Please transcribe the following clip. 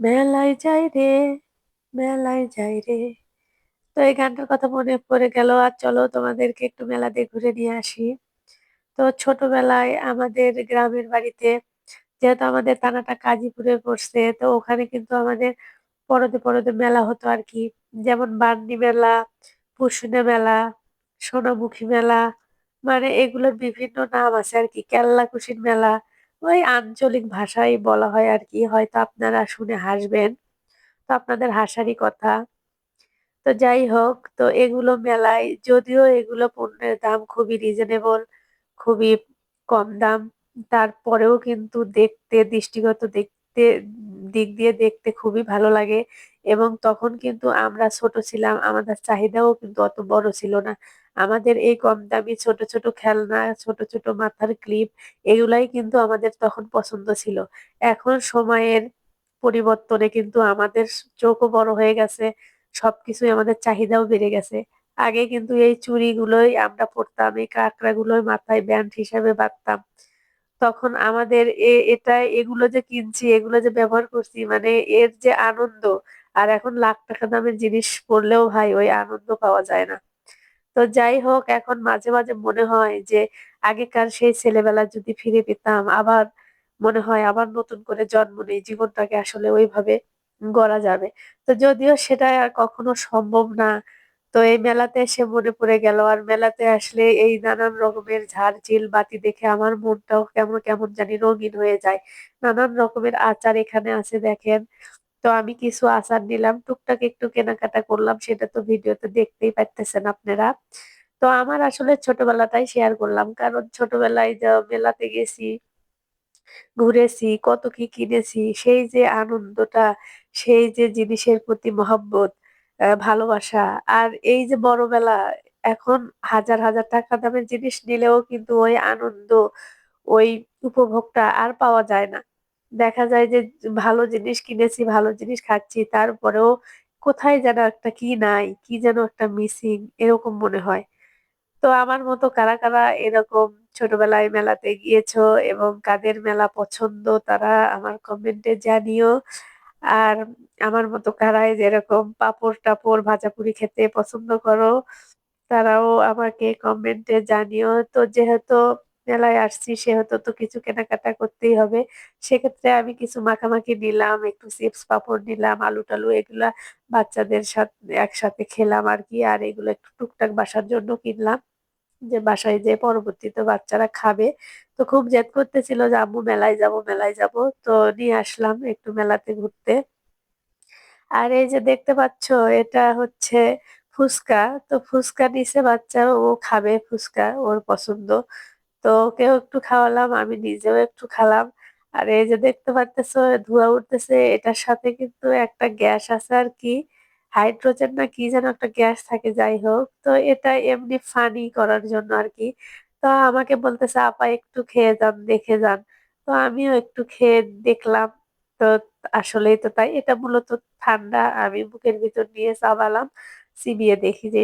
মেলায় যাই রে, মেলায় যাই রে। তো এই গানটার কথা মনে পড়ে গেল আর চলো তোমাদেরকে একটু মেলাতে ঘুরে নিয়ে আসি। তো ছোটবেলায় আমাদের গ্রামের বাড়িতে যেহেতু আমাদের থানাটা কাজীপুরে পড়ছে তো ওখানে কিন্তু আমাদের পরতে পরতে মেলা হতো আর কি যেমন বান্ডি মেলা পুষুনে মেলা সোনামুখী মেলা মানে এগুলোর বিভিন্ন নাম আছে আর কি কেল্লা কেল্লাকুশির মেলা ওই আঞ্চলিক ভাষায় বলা হয় আর কি, হয়তো আপনারা শুনে হাসবেন। তো আপনাদের হাসারই কথা। তো যাই হোক, তো এগুলো মেলায় যদিও এগুলো পণ্যের দাম খুবই রিজনেবল খুবই কম দাম, তারপরেও কিন্তু দেখতে, দৃষ্টিগত দেখতে দিক দিয়ে দেখতে খুবই ভালো লাগে এবং তখন কিন্তু আমরা ছোট ছিলাম, আমাদের চাহিদাও কিন্তু অত বড় ছিল না। আমাদের এই কম দামি ছোট ছোট খেলনা, ছোট ছোট মাথার ক্লিপ এগুলাই কিন্তু আমাদের তখন পছন্দ ছিল। এখন সময়ের পরিবর্তনে কিন্তু আমাদের চোখও বড় হয়ে গেছে, সবকিছুই আমাদের চাহিদাও বেড়ে গেছে। আগে কিন্তু এই চুড়িগুলোই আমরা পড়তাম এই কাঁকড়াগুলোই মাথায় ব্যান্ড হিসাবে বাঁধতাম। তখন আমাদের এটা এগুলো যে কিনছি, এগুলো যে ব্যবহার করছি মানে এর যে আনন্দ, আর এখন লাখ টাকা দামের জিনিস পড়লেও ভাই ওই আনন্দ পাওয়া যায় না। তো যাই হোক, এখন মাঝে মাঝে মনে হয় যে আগেকার সেই ছেলেবেলা যদি ফিরে পেতাম, আবার মনে হয় আবার নতুন করে জন্ম নেই, জীবনটাকে আসলে ওইভাবে গড়া যাবে। তো যদিও সেটা আর কখনো সম্ভব না তো এই মেলাতে এসে মনে পড়ে গেল আর মেলাতে আসলে এই নানান রকমের ঝাড়-ঝিল বাতি দেখে আমার মনটাও কেমন কেমন জানি রঙিন হয়ে যায়। নানান রকমের আচার এখানে আছে দেখেন। তো আমি কিছু আচার নিলাম। টুকটাক একটু কেনাকাটা করলাম সেটা তো ভিডিওতে দেখতেই পারতেছেন আপনারা। তো আমার আসলে ছোটবেলাটাই শেয়ার করলাম। কারণ ছোটবেলায় মেলাতে গেছি, ঘুরেছি, কত কি কিনেছি। সেই যে আনন্দটা, সেই যে জিনিসের প্রতি মহব্বত ভালোবাসা। আর এই যে বড়বেলা এখন হাজার, হাজার টাকা দামের জিনিস নিলেও কিন্তু ওই আনন্দ, ওই উপভোগটা আর পাওয়া যায় না। দেখা যায় যে ভালো জিনিস কিনেছি, ভালো জিনিস খাচ্ছি। তারপরেও কোথায় যেন একটা কি নাই, কি যেন একটা মিসিং এরকম মনে হয়। তো আমার মতো কারা, কারা এরকম ছোটবেলায় মেলাতে গিয়েছো এবং কাদের মেলা পছন্দ তারা আমার কমেন্টে জানিও। আর আমার মতো কারাই যেরকম পাপড় টাপড় ভাজাপুরি খেতে পছন্দ করো, তারাও আমাকে কমেন্টে জানিও। তো যেহেতু মেলায় আসছি সেহেতু তো কিছু কেনাকাটা করতেই হবে। সেক্ষেত্রে আমি কিছু মাখামাখি নিলাম, একটু চিপস, পাপড় নিলাম, আলু-টালু এগুলা বাচ্চাদের সাথে একসাথে খেলাম আর কি আর এগুলো একটু টুকটাক বাসার জন্য কিনলাম। যে বাসায় যেয়ে পরবর্তীতে বাচ্চারা খাবে। তো খুব জেদ করতেছিল যে, "আম্মু মেলায় যাব, মেলায় যাব।" তো নিয়ে আসলাম একটু মেলাতে ঘুরতে। আর এই যে দেখতে পাচ্ছ এটা হচ্ছে ফুচকা। তো ফুচকা নিছে বাচ্চা ও খাবে ফুচকা, ওর পছন্দ। তো ওকেও একটু খাওয়ালাম, আমি নিজেও একটু খালাম। আর এই যে দেখতে পারতেছ ধোঁয়া উঠতেছে এটার সাথে কিন্তু একটা গ্যাস আছে আরকি। হাইড্রোজেন না কি যেন একটা গ্যাস থাকে যাই হোক। তো এটা এমনি ফানি করার জন্য আর কি তো আমাকে বলতেছে, "আপা একটু খেয়ে যান, দেখে যান।" তো আমিও একটু খেয়ে দেখলাম। তো আসলেই তো তাই। এটা মূলত ঠান্ডা। আমি বুকের ভিতর নিয়ে চাবালাম। চিবিয়ে দেখি যে